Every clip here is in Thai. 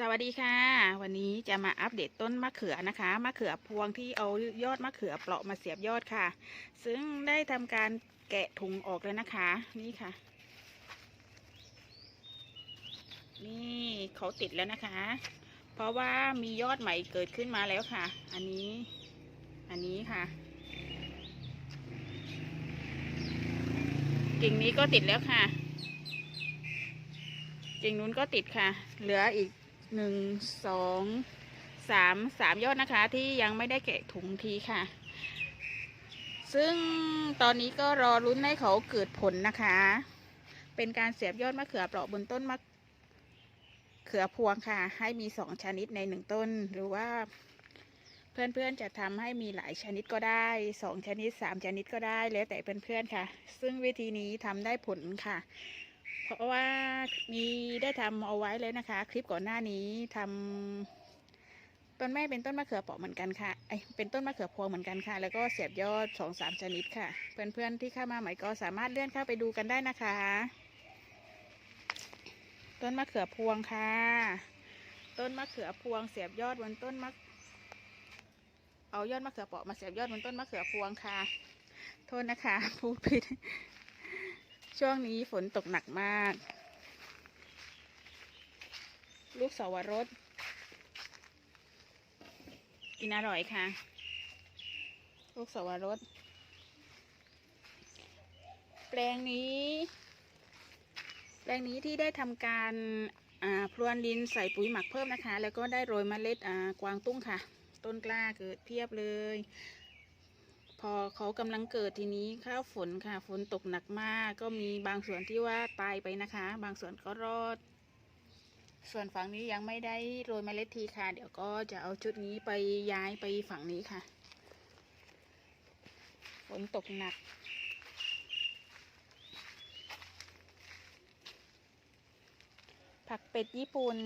สวัสดีค่ะ วันนี้จะมาอัปเดตต้นมะเขือนะคะมะเขือพวงที่เอายอดมะเขือเปราะมาเสียบยอดค่ะ ซึ่งได้ทำการแกะถุงออกแล้วนะคะ นี่ค่ะ นี่เขาติดแล้วนะคะ เพราะว่ามียอดใหม่เกิดขึ้นมาแล้วค่ะ อันนี้ อันนี้ค่ะ กิ่งนี้ก็ติดแล้วค่ะกิ่งนู้นก็ติดค่ะ เหลืออีก หนึ่งสองสามสามยอดนะคะที่ยังไม่ได้แกะถุงทีค่ะ ซึ่งตอนนี้ก็รอรุ้นให้เขาเกิดผลนะคะ เป็นการเสียบยอดมะเขือเปราะบนต้นมะเขือพวงค่ะ ให้มีสองชนิดในหนึ่งต้น หรือว่าเพื่อนๆจะทำให้มีหลายชนิดก็ได้สองชนิดสามชนิดก็ได้แล้วแต่เพื่อนๆค่ะ ซึ่งวิธีนี้ทำได้ผลค่ะ เพราะว่ามีได้ทำเอาไว้เลยนะคะ คลิปก่อนหน้านี้ทำต้นแม่เป็นต้นมะเขือเปราะเหมือนกันค่ะไอเป็นต้นมะเขือพวงเหมือนกันค่ะ แล้วก็เสียบยอดสองสามชนิดค่ะ เพื่อนๆที่เข้ามาใหม่ก็สามารถเลื่อนเข้าไปดูกันได้นะคะ ต้นมะเขือพวงค่ะ ต้นมะเขือพวงเสียบยอดบนต้นมะเอายอดมะเขือเปราะมาเสียบยอดบนต้นมะเขือพวงค่ะ โทษนะคะพูดผิด ช่วงนี้ฝนตกหนักมาก ลูกสาวรสกินอร่อยค่ะ ลูกสาวรสแปลงนี้ แปลงนี้ที่ได้ทำการพรวนดินใส่ปุ๋ยหมักเพิ่มนะคะ แล้วก็ได้โรยเมล็ดกวางตุ้งค่ะ ต้นกล้าเกิดเพียบเลย พอเขากำลังเกิดทีนี้ข้าวฝนค่ะ ฝนตกหนักมาก ก็มีบางส่วนที่ว่าตายไปนะคะ บางส่วนก็รอด ส่วนฝั่งนี้ยังไม่ได้โรยเมล็ดทีค่ะ เดี๋ยวก็จะเอาชุดนี้ไปย้ายไปฝั่งนี้ค่ะ ฝนตกหนักผักเป็ดญี่ปุ่น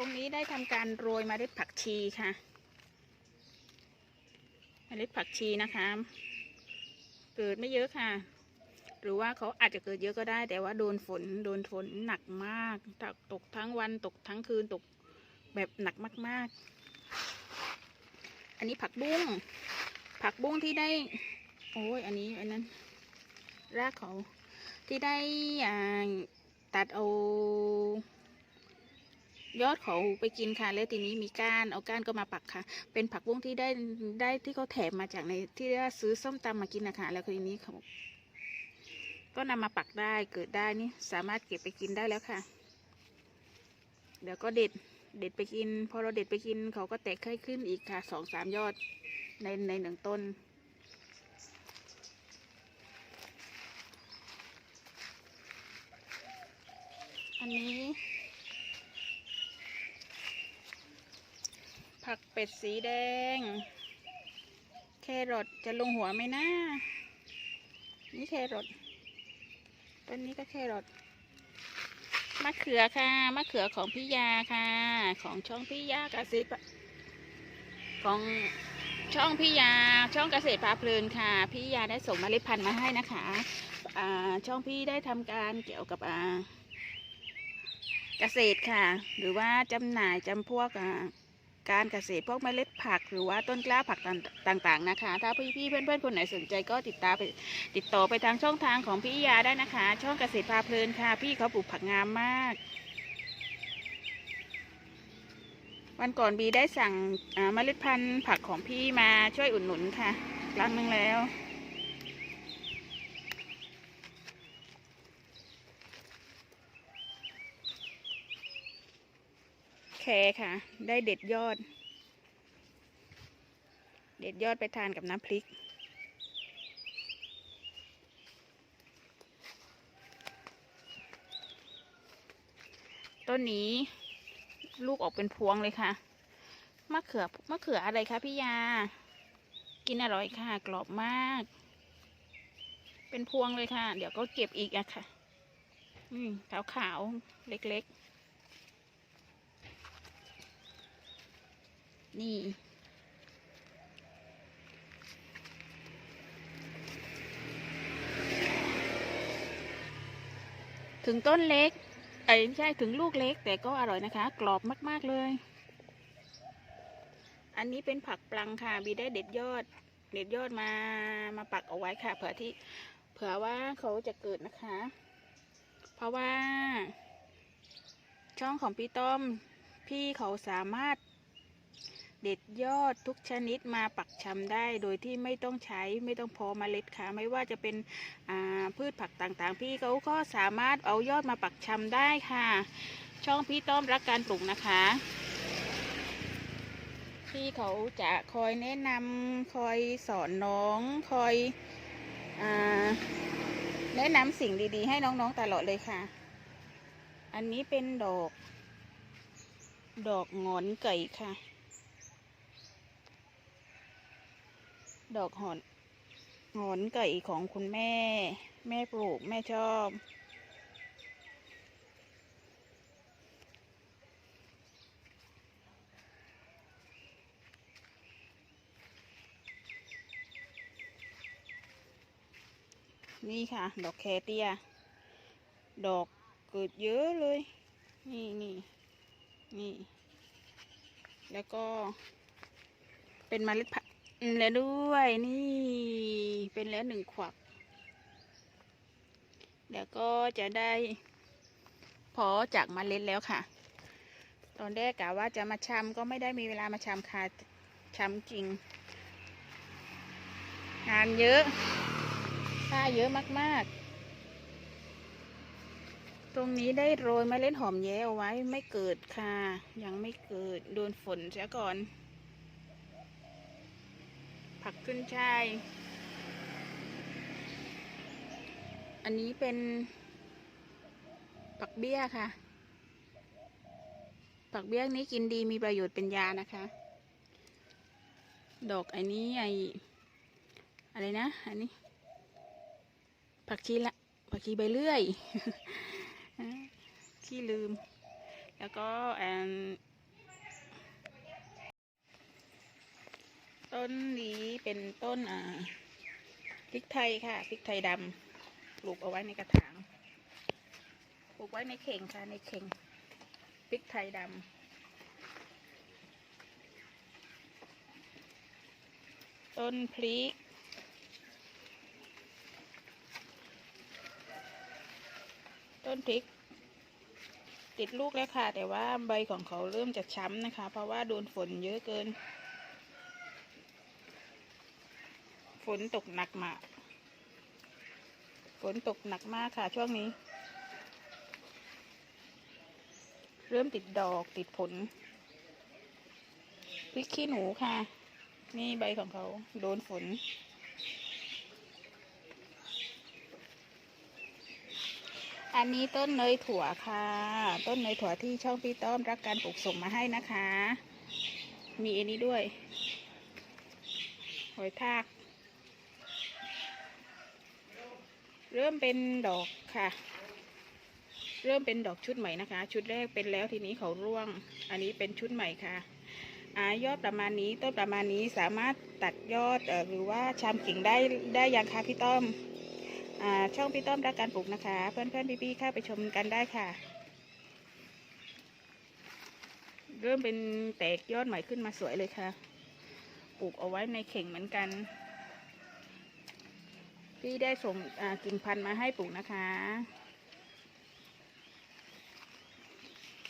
รงนี้ได้ทำการโรยเมล็ดผักชีค่ะเมล็ดผักชีนะคะ เกิดไม่เยอะค่ะ หรือว่าเขาอาจจะเกิดเยอะก็ได้ แต่ว่าโดนฝนโดนฝนหนักมากตกตกทั้งวันตกทั้งคืนตกแบบหนักมาก ๆ อันนี้ผักบุ้ง ผักบุ้งที่ได้ โอ้ยอันนี้อันนั้น รากเขาที่ได้อ่าตัดเอา ยอดเขาไปกินค่ะ แล้วทีนี้มีก้านเอาก้านก็มาปักค่ะ เป็นผักบุ้งที่ได้ได้ที่เขาแถมมาจากในที่ว่าซื้อส้มตำมากินนะคะแล้วทีนี้เขาก็นำมาปักได้เกิดได้นี่สามารถเก็บไปกินได้แล้วค่ะ เดี๋ยวก็เด็ดเด็ดไปกิน พอเราเด็ดไปกินเขาก็แตกไข่ขึ้นอีกค่ะสองสามยอดในในหนึ่งต้นอันนี้ ผักเป็ดสีแดง แครอทจะลงหัวไหมนะนี่แครอทต้นนี้ก็แครอทมะเขือค่ะมะเขือของพี่ยาค่ะ ของช่องพี่ยาเกษตรของช่องพี่ยาช่องเกษตรพาเพลินค่ะพี่ยาได้ส่งเมล็ดพันธุ์มาให้นะคะอ่าช่องพี่ได้ทำการเกี่ยวกับอ่าเกษตรค่ะ หรือว่าจำหน่ายจำพวกอ่า การเกษตรพวกเมล็ดผักหรือว่าต้นกล้าผักต่างๆนะคะ ถ้าพี่ๆเพื่อนๆคนไหนสนใจก็ติดตามไปติดต่อไปทางช่องทางของพี่ยาได้นะคะ ช่องเกษตรพาเพลินค่ะ พี่เขาปลูกผักงามมาก วันก่อนบีได้สั่งเมล็ดพันธุ์ผักของพี่มาช่วยอุดหนุนค่ะครั้งหนึงแล้ว รค่ะ ได้เด็ดยอด เด็ดยอดไปทานกับน้ำพริก ต้นนี้ลูกออกเป็นพวงเลยค่ะ มะเขือมะเขืออะไรคะพี่ยา กินอร่อยค่ะ กรอบมาก เป็นพวงเลยค่ะ เดี๋ยวก็เก็บอีกอะค่ะ อืมขาวๆ เล็กๆ นี่ ถึงต้นเล็กไอ้ไม่ใช่ถึงลูกเล็กแต่ก็อร่อยนะคะ กรอบมากๆเลย อันนี้เป็นผักปลังค่ะบีได้เด็ดยอด เด็ดยอดมามาปักเอาไว้ค่ะเผื่อที่เผื่อว่าเขาจะเกิดนะคะ เพราะว่า ช่องของพี่ต้มพี่เขาสามารถ เด็ดยอดทุกชนิดมาปักชำได้ โดยที่ไม่ต้องใช้ไม่ต้องพอเมล็ดค่ะ ไม่ว่าจะเป็นพืชผักต่างๆ พี่เขาก็สามารถเอายอดมาปักชำได้ค่ะ ช่องพี่ต้อมรักการปลูกนะคะพี่เขาจะคอยแนะนำคอยสอนน้องคอยอแนะนำสิ่งดีๆ ให้น้องๆตลอดเลยค่ะ อันนี้เป็นดอก ดอกงอนไก่ค่ะ ดอกหอน หอนไก่ของคุณแม่ แม่ปลูกแม่ชอบ นี่ค่ะ ดอกแคเตีย ดอกเกิดเยอะเลย นี่นี่นี่ แล้วก็เป็นเมล็ดพันธุ์ แล้วด้วยนี่เป็นแล้วหนึ่งขวักเดี๋ยวก็จะได้พอจากเล็ดแล้วค่ะ ตอนแรกกะว่าจะมาชำก็ไม่ได้มีเวลามาชำค่ะชำจริง งานเยอะค่าเยอะมากๆ ตรงนี้ได้โรยมเมล็ดหอมแย้เอาไว้ไม่เกิดค่ะ ยังไม่เกิดโดนฝนเสียก่อน ผักขึ้นช่าย อันนี้เป็น ผักเบี้ยค่ะ ผักเบี้ยนี้กินดีมีประโยชน์เป็นยานะคะ ดอกอันนี้ไออะไรนะ อันนี้ ผักชีละ ผักชีใบเลื่อยขี้ลืม แล้วก็อัน ต้นนี้เป็นต้นอ่าพริกไทยค่ะพริกไทยดำปลูกเอาไว้ในกระถางปลูกไว้ในเข่งค่ะในเข่งพริกไทยดำต้นพริก ต้นพริก ติดลูกแล้วค่ะ แต่ว่าใบของเขาเริ่มจะช้ำนะคะ เพราะว่าโดนฝนเยอะเกิน ฝ นตกหนักมาก ฝนตกหนักมากค่ะช่วงนี้ เริ่มติดดอกติดผลพริกขี้หนูค่ะ นี่ใบของเขาโดนฝน อันนี้ต้นเนยถั่วค่ะ ต้นเนยถั่วที่ช่องพี่ต้อมรักการปลูกส่งมาให้นะคะ มีอันนี้ด้วยหอยทาก เริ่มเป็นดอกค่ะ เริ่มเป็นดอกชุดใหม่นะคะ ชุดแรกเป็นแล้วทีนี้เขาร่วง อันนี้เป็นชุดใหม่ค่ะอายอดประมาณนี้ต้นประมาณนี้สามารถตัดยอดอหรือว่าชามกิ่งได้ได้ยังคะพี่ต้อมอ่าช่องพี่ต้อมรักการปลูกนะคะ เพื่อนเพื่อนๆพี่ๆเข้าไปชมกันได้ค่ะ เริ่มเป็นแตกยอดใหม่ขึ้นมาสวยเลยค่ะ ปลูกเอาไว้ในเข่งเหมือนกัน พี่ได้ส่งกิ่งพันธุ์มาให้ปลูกนะคะ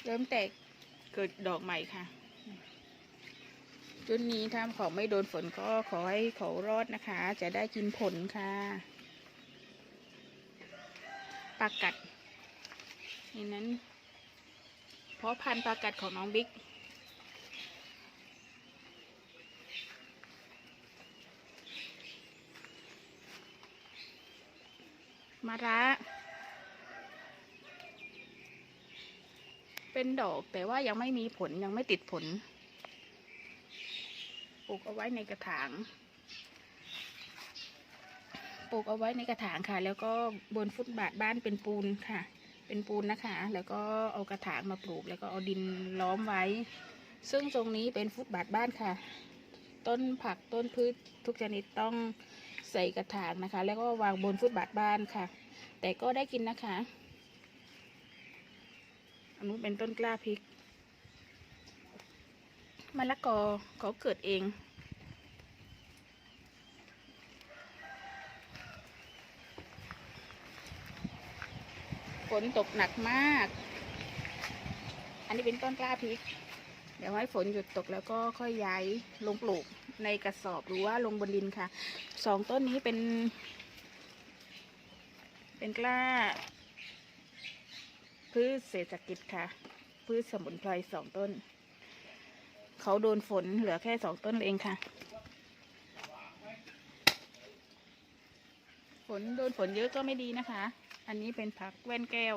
เริ่มแตกเกิดดอกใหม่ค่ะ จุดนี้ถ้าเขาไม่โดนฝนก็ขอให้เขารอดนะคะ จะได้กินผลค่ะปากัดนี่นั้น เพราะพันธุ์ปากัดของน้องบิ๊ก มะระเป็นดอกแต่ว่ายังไม่มีผลยังไม่ติดผล ปลูกเอาไว้ในกระถาง ปลูกเอาไว้ในกระถางค่ะ แล้วก็บนฟุตบาทบ้านเป็นปูนค่ะ เป็นปูนนะคะ แล้วก็เอากระถางมาปลูก แล้วก็เอาดินล้อมไว้ ซึ่งตรงนี้เป็นฟุตบาทบ้านค่ะ ต้นผักต้นพืชทุกชนิดต้อง ใส่กระถางนะคะ แล้วก็วางบนฟุตบาทบ้านค่ะ แต่ก็ได้กินนะคะ อันนู้นเป็นต้นกล้าพริกมะละกอเขาเกิดเองฝนตกหนักมาก อันนี้เป็นต้นกล้าพริก เดี๋ยวให้ฝนหยุดตกแล้วก็ค่อยย้ายลงปลูกในกระสอบหรือว่าลงบนดินค่ะสองต้นนี้เป็น เป็นกล้า พืชเศรษฐกิจค่ะ พืชสมุนไพรสองต้น เขาโดนฝนเหลือแค่สองต้นเองค่ะ ฝนโดนฝนเยอะก็ไม่ดีนะคะ อันนี้เป็นผักแว่นแก้ว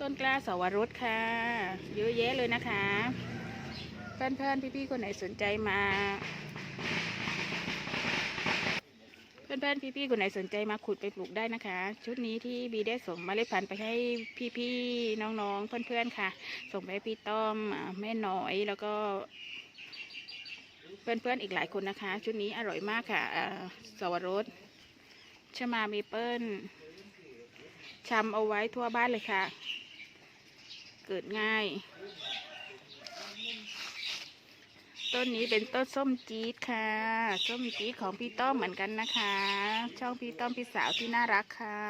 ต้นกล้าสวรสค่ะ เยอะแยะเลยนะคะ เพื่อนๆพี่ๆคนไหนสนใจมา เพื่อนๆพี่ๆคนไหนสนใจมาขุดไปปลูกได้นะคะ ชุดนี้ที่บีได้ส่งเมาเล็ดพันธุ์ไปให้พี่ๆน้องๆเพื่อนๆค่ะ ส่งไปพี่ต้อมแม่น้อยแล้วก็เพื่อนๆอีกหลายคนนะคะ ชุดนี้อร่อยมากค่ะสวรสชมาเมเปิ้ลชำเอาไว้ทั่วบ้านเลยค่ะ เกิดง่าย ต้นนี้เป็นต้นส้มจี๊ดค่ะ ส้มจี๊ดของพี่ต้อมเหมือนกันนะคะ ช่องพี่ต้อมพี่สาวที่น่ารักค่ะ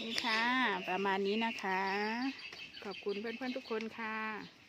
นี่ค่ะ ประมาณนี้นะคะ ขอบคุณเพื่อนๆทุกคนค่ะ